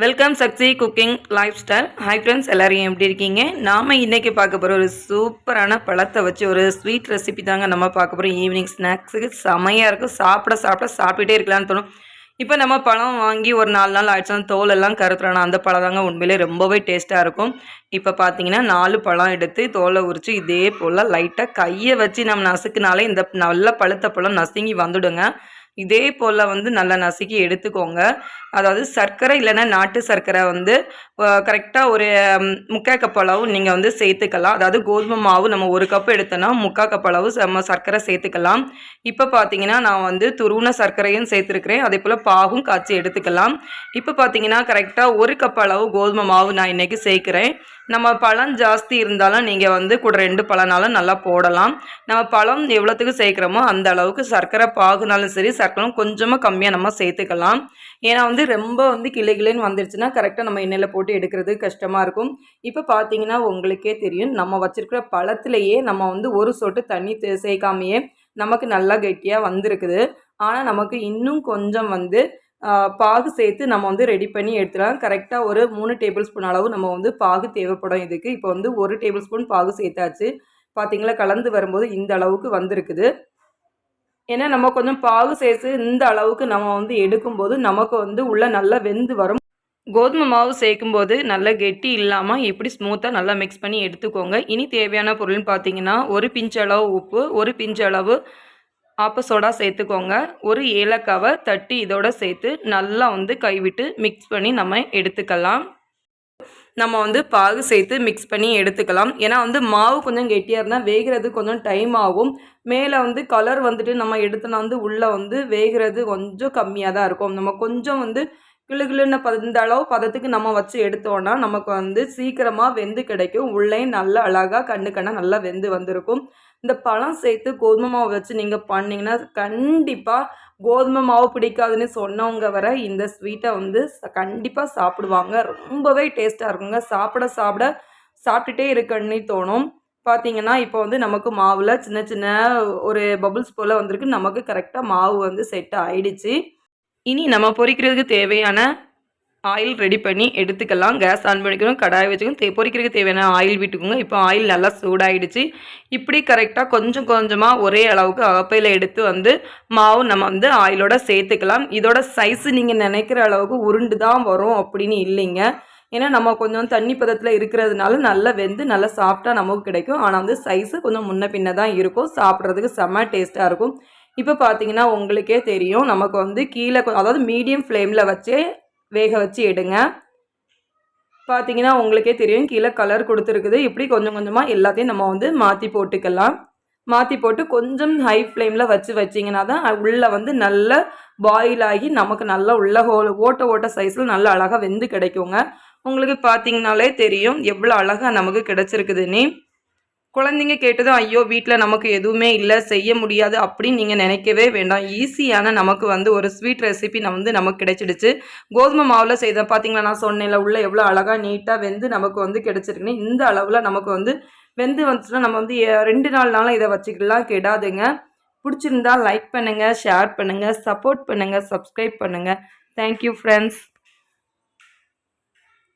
Welcome Shakti cooking life style hi friends எல்லோரையும் எப்படி இருக்கீங்க? நாம் இன்றைக்கி பார்க்க போகிற ஒரு சூப்பரான பழத்தை வச்சு ஒரு ஸ்வீட் ரெசிபி தாங்க நம்ம பார்க்க போகிறோம் ஈவினிங் ஸ்நாக்ஸுக்கு செமையாக இருக்கும். சாப்பிட சாப்பிட சாப்பிட்டுட்டே இருக்கலான்னு தோணும். இப்போ நம்ம பழம் வாங்கி ஒரு நாலு நாள் ஆயிடுச்சு. தோலெல்லாம் எல்லாம் அந்த பழம் தாங்க உண்மையிலே ரொம்பவே டேஸ்ட்டாக இருக்கும். இப்போ பார்த்தீங்கன்னா நாலு பழம் எடுத்து தோலை உரித்து இதே போல் லைட்டாக கையை வச்சு நம்ம நசுக்குனாலே இந்த நல்ல பழுத்த பழம் நசுங்கி வந்துடுங்க. இதே போல் வந்து நல்லா நசுக்கி எடுத்துக்கோங்க. அதாவது சர்க்கரை இல்லைன்னா நாட்டு சர்க்கரை வந்து கரெக்டாக ஒரு முக்கால் கப் அளவு நீங்கள் வந்து சேர்த்துக்கலாம். அதாவது கோதுமை மாவு நம்ம ஒரு கப் எடுத்தோன்னா முக்கால் கப் அளவு நம்ம சர்க்கரை சேர்த்துக்கலாம். இப்போ பார்த்தீங்கன்னா நான் வந்து துருவன சர்க்கரையும் சேர்த்துருக்கிறேன். அதே போல் பாகும் காய்ச்சி எடுத்துக்கலாம். இப்போ பார்த்தீங்கன்னா கரெக்டாக ஒரு கப் அளவு கோதுமை மாவு நான் இன்றைக்கி சேர்க்குறேன். நம்ம பழம் ஜாஸ்தி இருந்தாலும் நீங்கள் வந்து கூட ரெண்டு பழனாலும் நல்லா போடலாம். நம்ம பழம் எவ்வளோத்துக்கு சேர்க்குறோமோ அந்த அளவுக்கு சர்க்கரை பாகுனாலும் சரி சர்க்கரம் கொஞ்சமாக கம்மியாக நம்ம சேர்த்துக்கலாம். ஏன்னா வந்து ரொம்ப வந்து கிளை கிளைன்னு வந்துருச்சுன்னா கரெக்டாக நம்ம எண்ணெயில் போட்டு எடுக்கிறது கஷ்டமாக இருக்கும். இப்போ பார்த்தீங்கன்னா உங்களுக்கே தெரியும் நம்ம வச்சுருக்கிற பழத்துலையே நம்ம வந்து ஒரு சொட்டு தண்ணி சேர்க்காமையே நமக்கு நல்லா கெட்டியாக வந்திருக்குது. ஆனால் நமக்கு இன்னும் கொஞ்சம் வந்து பாகு சேர்த்து நம்ம வந்து ரெடி பண்ணி எடுத்துடலாம். கரெக்டாக ஒரு மூணு டேபிள் ஸ்பூன் அளவு நம்ம வந்து பாகு தேவைப்படும் இதுக்கு. இப்போ வந்து ஒரு டேபிள் ஸ்பூன் பாகு சேர்த்தாச்சு. பார்த்திங்களா கலந்து வரும்போது இந்த அளவுக்கு வந்திருக்குது. ஏன்னா நம்ம கொஞ்சம் பாகு சேர்த்து இந்த அளவுக்கு நம்ம வந்து எடுக்கும்போது நமக்கு வந்து உள்ள நல்லா வெந்து வரும். கோதுமை மாவு சேர்க்கும்போது நல்லா கெட்டி இல்லாமல் இப்படி ஸ்மூத்தாக நல்லா மிக்ஸ் பண்ணி எடுத்துக்கோங்க. இனி தேவையான பொருள்னு பார்த்தீங்கன்னா ஒரு பிஞ்சளவு அளவு உப்பு ஒரு பிஞ்சளவு அளவு ஆப்ப சோடா சேர்த்துக்கோங்க. ஒரு ஏலக்காவை தட்டி இதோட சேர்த்து நல்லா வந்து கைவிட்டு மிக்ஸ் பண்ணி நம்ம எடுத்துக்கலாம். நம்ம வந்து பாகு சேர்த்து மிக்ஸ் பண்ணி எடுத்துக்கலாம். ஏன்னா வந்து மாவு கொஞ்சம் கெட்டியாக இருந்தால் வேகிறது கொஞ்சம் டைம் ஆகும். மேலே வந்து கலர் வந்துட்டு நம்ம எடுத்தோன்னா வந்து உள்ளே வந்து வேகிறது கொஞ்சம் கம்மியாக தான் இருக்கும். நம்ம கொஞ்சம் வந்து கிளு கிளுன்னு இந்த அளவு பதத்துக்கு நம்ம வச்சு எடுத்தோன்னா நமக்கு வந்து சீக்கிரமாக வெந்து கிடைக்கும். உள்ளே நல்லா அழகாக கண்ணு கண்ணாக நல்லா வெந்து வந்திருக்கும். இந்த பழம் சேர்த்து கோதுமை மாவு வச்சு நீங்கள் பண்ணிங்கன்னா கண்டிப்பாக கோதுமை மாவு பிடிக்காதுன்னு சொன்னவங்க வர இந்த ஸ்வீட்டை வந்து கண்டிப்பாக சாப்பிடுவாங்க. ரொம்பவே டேஸ்ட்டாக இருக்குங்க. சாப்பிட சாப்பிட சாப்பிட்டுட்டே இருக்கன்னு தோணும். பார்த்தீங்கன்னா இப்போ வந்து நமக்கு மாவில் சின்ன சின்ன ஒரு பபுள்ஸ் போல் வந்திருக்கு. நமக்கு கரெக்டாக மாவு வந்து செட் ஆயிடுச்சு. இனி நம்ம பொரிக்கிறதுக்கு தேவையான ஆயில் ரெடி பண்ணி எடுத்துக்கலாம். கேஸ் ஆன் பண்ணிக்கணும் கடாய் வச்சுக்கணும் தே பொரிக்கிறதுக்கு தேவையான ஆயில் விட்டுக்கோங்க. இப்போ ஆயில் நல்லா சூடாயிடுச்சு. இப்படி கரெக்டாக கொஞ்சம் கொஞ்சமாக ஒரே அளவுக்கு அகப்பையில் எடுத்து வந்து மாவு நம்ம வந்து ஆயிலோட சேர்த்துக்கலாம். இதோட சைஸு நீங்கள் நினைக்கிற அளவுக்கு உருண்டு தான் வரும் அப்படின்னு இல்லைங்க. ஏன்னா நம்ம கொஞ்சம் தண்ணி பதத்தில் இருக்கிறதுனால நல்லா வெந்து நல்லா சாஃப்டாக நமக்கு கிடைக்கும். ஆனால் வந்து சைஸு கொஞ்சம் முன்ன பின்ன தான் இருக்கும். சாப்பிட்றதுக்கு செம்ம டேஸ்ட்டாக இருக்கும். இப்போ பார்த்தீங்கன்னா உங்களுக்கே தெரியும் நமக்கு வந்து கீழே அதாவது மீடியம் ஃப்ளேமில் வச்சே வேக வச்சு எடுங்க. பார்த்தீங்கன்னா உங்களுக்கே தெரியும் கீழே கலர் கொடுத்துருக்குது. இப்படி கொஞ்சம் கொஞ்சமாக எல்லாத்தையும் நம்ம வந்து மாற்றி போட்டுக்கலாம். மாற்றி போட்டு கொஞ்சம் ஹை ஃப்ளேமில் வச்சு வச்சிங்கன்னா தான் உள்ளே வந்து நல்ல பாயில் ஆகி நமக்கு நல்லா உள்ள ஹோ ஓட்ட ஓட்ட சைஸில் நல்ல அழகாக வெந்து கிடைக்குங்க. உங்களுக்கு பார்த்தீங்கனாலே தெரியும் எவ்வளோ அழகாக நமக்கு கிடச்சிருக்குதுன்னு. குழந்தைங்க கேட்டதும் ஐயோ வீட்டில் நமக்கு எதுவுமே இல்லை செய்ய முடியாது அப்படின்னு நீங்கள் நினைக்கவே வேண்டாம். ஈஸியான நமக்கு வந்து ஒரு ஸ்வீட் ரெசிபி நம்ம வந்து நமக்கு கிடைச்சிடுச்சு. கோதுமை மாவில் செய்த பார்த்தீங்களா நான் சொன்னேன்ல உள்ள எவ்வளோ அழகாக நீட்டாக வெந்து நமக்கு வந்து கிடச்சிருக்குன்னு. இந்த அளவில் நமக்கு வந்து வெந்து வந்துச்சுன்னா நம்ம வந்து ரெண்டு நாள் நாளும் இதை வச்சுக்கலாம் கெடாதுங்க. பிடிச்சிருந்தா லைக் பண்ணுங்கள் ஷேர் பண்ணுங்கள் சப்போர்ட் பண்ணுங்கள் சப்ஸ்கிரைப் பண்ணுங்கள் தேங்க்யூ ஃப்ரெண்ட்ஸ்.